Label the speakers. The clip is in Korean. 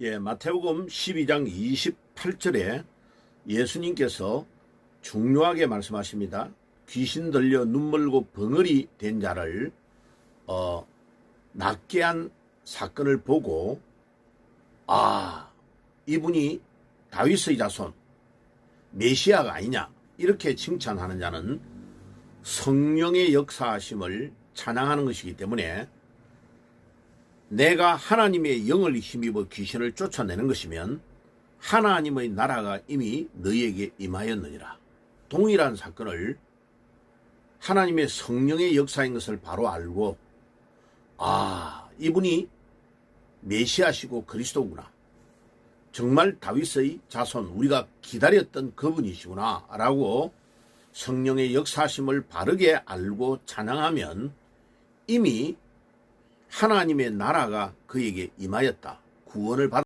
Speaker 1: 예, 마태복음 12장 28절에 예수님께서 중요하게 말씀하십니다. 귀신 들려 눈멀고 벙어리 된 자를 어, 낫게 한 사건을 보고 아 이분이 다윗의 자손 메시아가 아니냐 이렇게 칭찬하는 자는 성령의 역사하심을 찬양하는 것이기 때문에 내가 하나님의 영을 힘입어 귀신을 쫓아내는 것이면 하나님의 나라가 이미 너희에게 임하였느니라. 동일한 사건을 하나님의 성령의 역사인 것을 바로 알고 아 이분이 메시아시고 그리스도구나. 정말 다윗의 자손 우리가 기다렸던 그분이시구나 라고 성령의 역사심을 바르게 알고 찬양하면 이미 하나님의 나라가 그에게 임하였다. 구원을 받